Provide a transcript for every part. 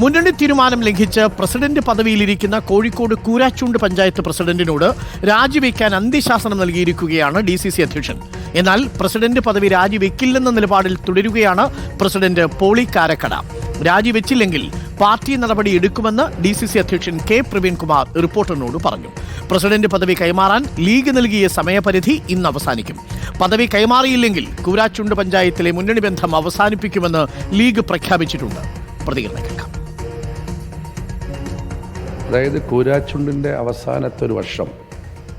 മുന്നണി തീരുമാനം ലംഘിച്ച് പ്രസിഡന്റ് പദവിയിലിരിക്കുന്ന കോഴിക്കോട് കൂരാച്ചൂണ്ട് പഞ്ചായത്ത് പ്രസിഡന്റിനോട് രാജിവെക്കാൻ അന്ത്യശാസനം നൽകിയിരിക്കുകയാണ് ഡി സി സി അധ്യക്ഷൻ. എന്നാൽ പ്രസിഡന്റ് പദവി രാജിവെക്കില്ലെന്ന നിലപാടിൽ തുടരുകയാണ് പ്രസിഡന്റ് പോളി കാരക്കട. രാജിവെച്ചില്ലെങ്കിൽ പാർട്ടി നടപടി എടുക്കുമെന്ന് ഡി സി സി അധ്യക്ഷൻ കെ പ്രവീൺകുമാർ റിപ്പോർട്ടറിനോട് പറഞ്ഞു. പ്രസിഡന്റ് പദവി കൈമാറാൻ ലീഗ് നൽകിയ സമയപരിധി ഇന്ന് അവസാനിക്കും. പദവി കൈമാറിയില്ലെങ്കിൽ കൂരാച്ചുണ്ട് പഞ്ചായത്തിലെ മുന്നണി ബന്ധം അവസാനിപ്പിക്കുമെന്ന് ലീഗ് പ്രഖ്യാപിച്ചിട്ടുണ്ട്. പ്രതികരണം കേൾക്കാം. അതായത് കൂരാച്ചുണ്ടിന്റെ അവസാനത്തെ ഒരു വർഷം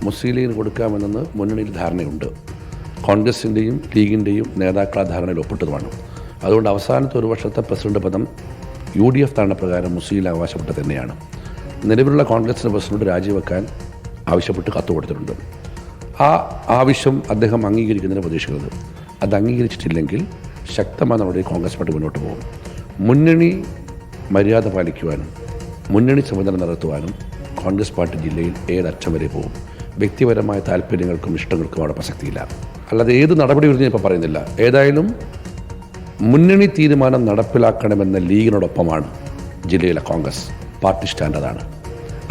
മുസ്ലിം ലീഗിന് കൊടുക്കാമെന്ന് മുന്നണിയിൽ ധാരണയുണ്ട്. കോൺഗ്രസിന്റെയും ലീഗിന്റെയും നേതാക്കൾ ആ ധാരണയിൽ ഒപ്പിട്ടതുമാണ്. അതുകൊണ്ട് അവസാനത്തെ ഒരു വർഷത്തെ പ്രസിഡന്റ് പദം യു ഡി എഫ് ധാരണപ്രകാരം മുസ്ലിം ലീഗ് അവകാശപ്പെട്ട് തന്നെയാണ്. നിലവിലുള്ള കോൺഗ്രസിന്റെ പ്രസിഡന്റ് രാജിവെക്കാൻ ആവശ്യപ്പെട്ട് കത്ത് കൊടുത്തിട്ടുണ്ട്. ആ ആവശ്യം അദ്ദേഹം അംഗീകരിക്കുന്നതിന് പ്രതീക്ഷിക്കുന്നത് അത് അംഗീകരിച്ചിട്ടില്ലെങ്കിൽ ശക്തമായ നടപടി കോൺഗ്രസ് പാർട്ടി മുന്നോട്ട് പോകും. മുന്നണി മര്യാദ പാലിക്കുവാനും മുന്നണി ചുമതല നടത്തുവാനും കോൺഗ്രസ് പാർട്ടി ജില്ലയിൽ ഏഴറ്റം വരെ പോകും വ്യക്തിപരമായ താല്പര്യങ്ങൾക്കും ഇഷ്ടങ്ങൾക്കും അവിടെ പ്രസക്തിയില്ല. അല്ലാതെ ഏത് നടപടി വരുന്ന ഇപ്പോൾ പറയുന്നില്ല. ഏതായാലും മുന്നണി തീരുമാനം നടപ്പിലാക്കണമെന്ന ലീഗിനോടൊപ്പമാണ് ജില്ലയിലെ കോൺഗ്രസ് പാർട്ടി സ്റ്റാൻഡേർഡാണ്.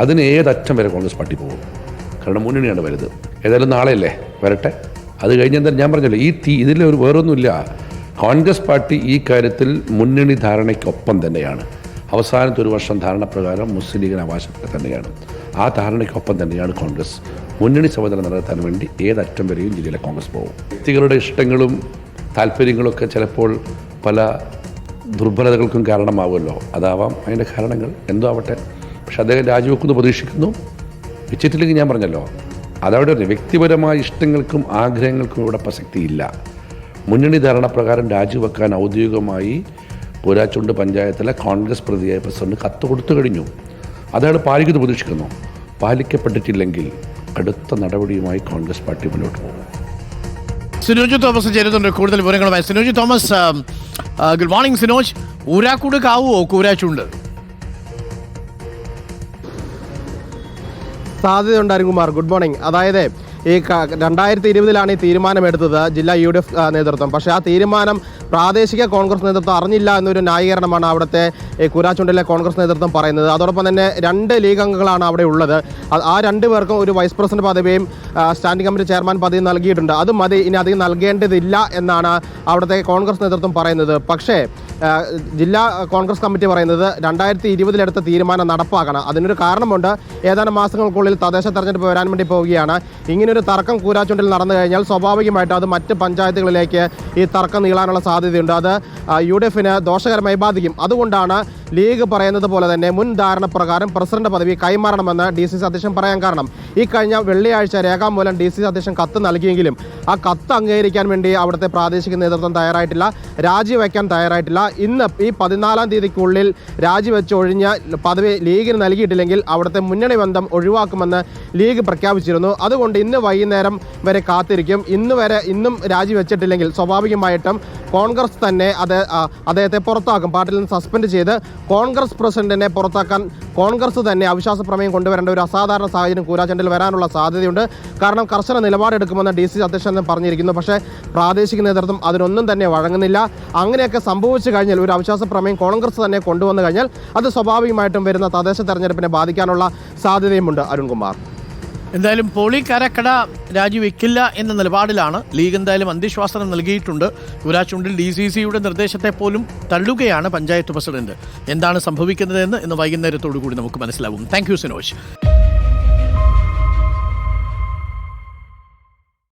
അതിന് ഏതറ്റം വരെ കോൺഗ്രസ് പാർട്ടി പോകും കാരണം മുന്നണിയാണ് വലുത്. ഏതായാലും നാളെയല്ലേ? വരട്ടെ. അത് കഴിഞ്ഞ എന്തായാലും ഞാൻ പറഞ്ഞല്ലോ ഈ തീ ഇതിൽ ഒരു വേറൊന്നുമില്ല. കോൺഗ്രസ് പാർട്ടി ഈ കാര്യത്തിൽ മുന്നണി ധാരണയ്ക്കൊപ്പം തന്നെയാണ്. അവസാനത്തെ ഒരു വർഷം ധാരണപ്രകാരം മുസ്ലിം ലീഗിന് അവകാശപ്പെട്ട തന്നെയാണ്. ആ ധാരണയ്ക്കൊപ്പം തന്നെയാണ് കോൺഗ്രസ്. മുന്നണി ചുമതല നടത്താൻ വേണ്ടി ഏതറ്റം വരെയും ജില്ലയിലെ കോൺഗ്രസ് പോകും. വ്യക്തികളുടെ ഇഷ്ടങ്ങളും താല്പര്യങ്ങളൊക്കെ ചിലപ്പോൾ പല ദുർബലതകൾക്കും കാരണമാവുമല്ലോ. അതാവാം അതിന്റെ കാരണങ്ങൾ. എന്തോ ആവട്ടെ പക്ഷെ അദ്ദേഹം രാജിവെക്കുന്നു പ്രതീക്ഷിക്കുന്നു. വെച്ചിട്ടില്ലെങ്കിൽ ഞാൻ പറഞ്ഞല്ലോ. അതവിടെ പറഞ്ഞു വ്യക്തിപരമായ ഇഷ്ടങ്ങൾക്കും ആഗ്രഹങ്ങൾക്കും ഇവിടെ പ്രസക്തിയില്ല. മുന്നണി ധാരണ പ്രകാരം രാജിവെക്കാൻ ഔദ്യോഗികമായി പൂരാച്ചുണ്ട് പഞ്ചായത്തിലെ കോൺഗ്രസ് പ്രതിയായ പ്രസിഡന്റ് കത്ത് കൊടുത്തു കഴിഞ്ഞു. അതാണ് പാലിക്കുന്നത് പ്രതീക്ഷിക്കുന്നു പാലിക്കപ്പെട്ടിട്ടില്ലെങ്കിൽ കടുത്ത നടപടിയുമായി കോൺഗ്രസ് പാർട്ടി മുന്നോട്ട് പോകും. സിനോജ് തോമസ് ചേരുന്നുണ്ട്. കൂടുതൽ വിവരങ്ങളുമായി Sinoj Thomas good morning Sinoj. ഊരാക്കൂട് കാവുമോ കൂരാച്ചുണ്ട്. സാധ്യതയുണ്ട് അരുൺകുമാർ. ഗുഡ് മോർണിംഗ് അതായത് ഈ രണ്ടായിരത്തി ഇരുപതിലാണ് ഈ തീരുമാനമെടുത്തത് ജില്ലാ യു ഡി എഫ് നേതൃത്വം. പക്ഷേ ആ തീരുമാനം പ്രാദേശിക കോൺഗ്രസ് നേതൃത്വം അറിഞ്ഞില്ല എന്നൊരു ന്യായീകരണമാണ് അവിടുത്തെ കുരാച്ചുണ്ടിലെ കോൺഗ്രസ് നേതൃത്വം പറയുന്നത്. അതോടൊപ്പം തന്നെ രണ്ട് ലീഗ് അംഗങ്ങളാണ് അവിടെ ഉള്ളത്. ആ രണ്ട് പേർക്കും ഒരു വൈസ് പ്രസിഡന്റ് പദവിയും സ്റ്റാൻഡിംഗ് കമ്മിറ്റി ചെയർമാൻ പദവിയും നൽകിയിട്ടുണ്ട്. അത് മതി ഇനി അധികം നൽകേണ്ടതില്ല എന്നാണ് അവിടുത്തെ കോൺഗ്രസ് നേതൃത്വം പറയുന്നത്. പക്ഷേ ജില്ലാ കോൺഗ്രസ് കമ്മിറ്റി പറയുന്നത് രണ്ടായിരത്തി ഇരുപതിലെടുത്ത തീരുമാനം നടപ്പാക്കണം. അതിനൊരു കാരണമുണ്ട്. ഏതാനും മാസങ്ങൾക്കുള്ളിൽ തദ്ദേശ തെരഞ്ഞെടുപ്പ് വരാൻ വേണ്ടി പോവുകയാണ്. ഇങ്ങനൊരു തർക്കം കൂരാച്ചുണ്ടിൽ നടന്നു കഴിഞ്ഞാൽ സ്വാഭാവികമായിട്ട് അത് മറ്റ് പഞ്ചായത്തുകളിലേക്ക് ഈ തർക്കം നീളാനുള്ള സാധ്യതയുണ്ട്. അത് യു ഡി എഫിന് ദോഷകരമായി ബാധിക്കും. അതുകൊണ്ടാണ് ലീഗ് പറയുന്നത് പോലെ തന്നെ മുൻ ധാരണ പ്രകാരം പ്രസിഡന്റ് പദവി കൈമാറണമെന്ന് ഡി സി സി അധ്യക്ഷൻ പറയാൻ കാരണം. ഈ കഴിഞ്ഞ വെള്ളിയാഴ്ച രേഖാമൂലം ഡി സി സി അധ്യക്ഷൻ കത്ത് നൽകിയെങ്കിലും ആ കത്ത് അംഗീകരിക്കാൻ വേണ്ടി അവിടുത്തെ പ്രാദേശിക നേതൃത്വം തയ്യാറായിട്ടില്ല. രാജിവെക്കാൻ തയ്യാറായിട്ടില്ല. ഇന്ന് ഈ പതിനാലാം തീയതിക്കുള്ളിൽ രാജിവെച്ച് ഒഴിഞ്ഞ പദവി ലീഗിന് നൽകിയിട്ടില്ലെങ്കിൽ അവിടുത്തെ മുന്നണി ബന്ധം ഒഴിവാക്കുമെന്ന് ലീഗ് പ്രഖ്യാപിച്ചിരുന്നു. അതുകൊണ്ട് ഇന്ന് വൈകുന്നേരം വരെ കാത്തിരിക്കും. ഇന്ന് വരെ ഇന്നും രാജിവെച്ചിട്ടില്ലെങ്കിൽ സ്വാഭാവികമായിട്ടും കോൺഗ്രസ് തന്നെ അത് അദ്ദേഹത്തെ പുറത്താക്കും. പാർട്ടിയിൽ നിന്ന് സസ്പെൻഡ് ചെയ്ത് കോൺഗ്രസ് പ്രസിഡന്റിനെ പുറത്താക്കാൻ കോൺഗ്രസ് തന്നെ അവിശ്വാസ പ്രമേയം കൊണ്ടുവരേണ്ട ഒരു അസാധാരണ സാഹചര്യം കൂരാച്ചണ്ടിൽ വരാനുള്ള സാധ്യതയുണ്ട്. കാരണം കർശന നിലപാടെടുക്കുമെന്ന് ഡി സി അധ്യക്ഷൻ പറഞ്ഞിരിക്കുന്നു. പക്ഷേ പ്രാദേശിക നേതൃത്വം അതിനൊന്നും തന്നെ വഴങ്ങുന്നില്ല. അങ്ങനെയൊക്കെ സംഭവിച്ചു കഴിഞ്ഞാൽ ഒരു അവിശ്വാസ പ്രമേയം കോൺഗ്രസ് തന്നെ കൊണ്ടുവന്നു കഴിഞ്ഞാൽ അത് സ്വാഭാവികമായിട്ടും വരുന്ന തദ്ദേശ തെരഞ്ഞെടുപ്പിനെ ബാധിക്കാനുള്ള സാധ്യതയുമുണ്ട്. അരുൺകുമാർ. എന്തായാലും പോളി കരക്കട രാജിവെക്കില്ല എന്ന നിലപാടിലാണ് ലീഗ് എന്തായാലും അന്ത്യശ്വാസനം നൽകിയിട്ടുണ്ട്. കൂരാച്ചുണ്ടിൽ ഡി സി സിയുടെ നിർദ്ദേശത്തെ പോലും തള്ളുകയാണ് പഞ്ചായത്ത് പ്രസിഡന്റ്. എന്താണ് സംഭവിക്കുന്നതെന്ന് ഇന്ന് വൈകുന്നേരത്തോടു കൂടി നമുക്ക് മനസ്സിലാവും. Thank you Sinoj.